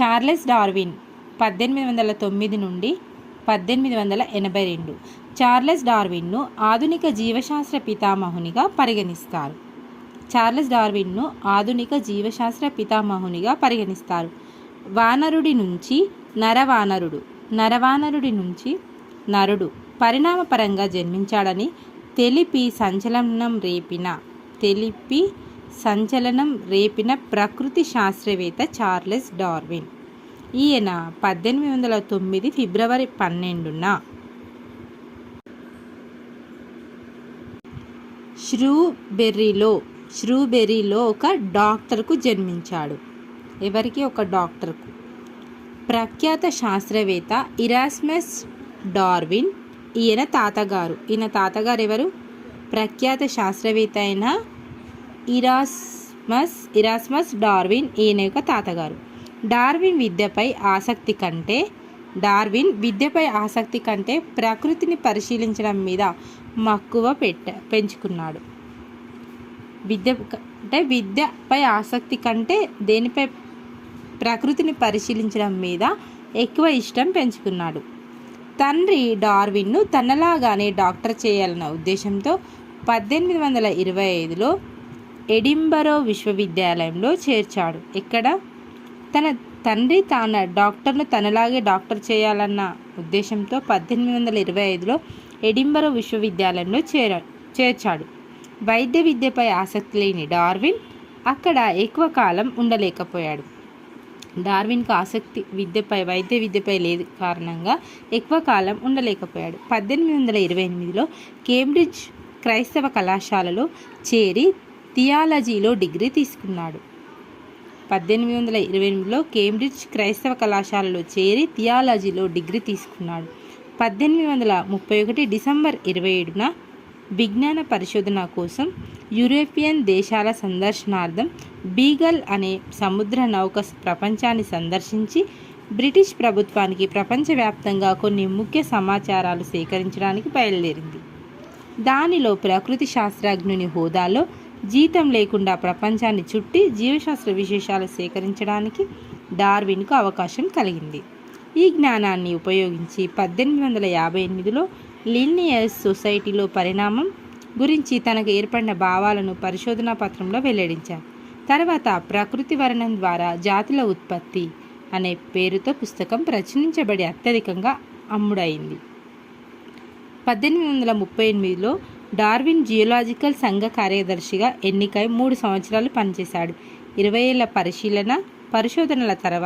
Charles Darwin పద్దెనిమిది వందల తొమ్మిది నుండి పద్దెనిమిది వందల ఎనభై రెండు. చార్లెస్ డార్విన్ను ఆధునిక జీవశాస్త్ర పితామహునిగా పరిగణిస్తారు. చార్లెస్ డార్విన్ను ఆధునిక జీవశాస్త్ర పితామహునిగా పరిగణిస్తారు. వానరుడి నుంచి నరవానరుడు నరవానరుడి నుంచి నరుడు పరిణామపరంగా జన్మించాడని తెలిపి సంచలనం రేపిన తెలిపి సంచలనం రేపిన ప్రకృతి శాస్త్రవేత్త చార్లెస్ డార్విన్. ఈయన పద్దెనిమిది వందల తొమ్మిది ఫిబ్రవరి పన్నెండున ష్రూబెర్రీలో ష్రూబెర్రీలో ఒక డాక్టర్కు జన్మించాడు. ఎవరికి? ఒక డాక్టర్కు. ప్రఖ్యాత శాస్త్రవేత్త ఇరాస్మస్ డార్విన్ ఈయన తాతగారు. ఈయన తాతగారు ఎవరు? ప్రఖ్యాత శాస్త్రవేత్త అయిన ఇరాస్మస్ ఇరాస్మస్ డార్విన్ ఈయన యొక్క తాతగారు. డార్విన్ విద్యపై ఆసక్తి కంటే డార్విన్ విద్యపై ఆసక్తి కంటే ప్రకృతిని పరిశీలించడం మీద మక్కువ పెట్ట పెంచుకున్నాడు. విద్య అంటే విద్యపై ఆసక్తి కంటే దేనిపై ప్రకృతిని పరిశీలించడం మీద ఎక్కువ ఇష్టం పెంచుకున్నాడు. తండ్రి డార్విన్ను తనలాగానే డాక్టర్ చేయాలన్న ఉద్దేశంతో పద్దెనిమిది వందల ఇరవై ఐదులో ఎడింబరో విశ్వవిద్యాలయంలో చేర్చాడు. ఇక్కడ తన తండ్రి తాన డాక్టర్ను తనలాగే డాక్టర్ చేయాలన్న ఉద్దేశంతో పద్దెనిమిది వందల ఇరవై ఐదులో ఎడింబరో విశ్వవిద్యాలయంలో చేర చేర్చాడు. వైద్య విద్యపై ఆసక్తి లేని డార్విన్ అక్కడ ఎక్కువ కాలం ఉండలేకపోయాడు. డార్విన్కు ఆసక్తి విద్యపై వైద్య విద్యపై లేదు కారణంగా ఎక్కువ కాలం ఉండలేకపోయాడు. పద్దెనిమిది వందల ఇరవై ఎనిమిదిలో కేంబ్రిడ్జ్ క్రైస్తవ కళాశాలలో చేరి థియాలజీలో డిగ్రీ తీసుకున్నాడు. పద్దెనిమిది వందల ఇరవై ఎనిమిదిలో కేంబ్రిడ్జ్ క్రైస్తవ కళాశాలలో చేరి థియాలజీలో డిగ్రీ తీసుకున్నాడు. పద్దెనిమిది వందల ముప్పై ఒకటి డిసెంబర్ ఇరవై ఏడున విజ్ఞాన పరిశోధన కోసం యూరోపియన్ దేశాల సందర్శనార్థం బీగల్ అనే సముద్ర నౌక ప్రపంచాన్ని సందర్శించి బ్రిటిష్ ప్రభుత్వానికి ప్రపంచవ్యాప్తంగా కొన్ని ముఖ్య సమాచారాలు సేకరించడానికి బయలుదేరింది. దానిలో ప్రకృతి శాస్త్రజ్ఞుని హోదాలో జీతం లేకుండా ప్రపంచాన్ని చుట్టి జీవశాస్త్ర విశేషాలు సేకరించడానికి డార్విన్కు అవకాశం కలిగింది. ఈ జ్ఞానాన్ని ఉపయోగించి పద్దెనిమిది వందల యాభై ఎనిమిదిలో లినియస్ సొసైటీలో పరిణామం గురించి తనకు ఏర్పడిన భావాలను పరిశోధనా పత్రంలో వెల్లడించారు. తర్వాత ప్రకృతి వర్ణం ద్వారా జాతుల ఉత్పత్తి అనే పేరుతో పుస్తకం ప్రచురించబడి అత్యధికంగా అమ్ముడైంది. పద్దెనిమిది వందల ముప్పై ఎనిమిదిలో డార్విన్ జియోలాజికల్ సంఘ కార్యదర్శిగా ఎన్నికై మూడు సంవత్సరాలు పనిచేశాడు. ఇరవై ఏళ్ళ పరిశీలన పరిశోధనల తర్వాత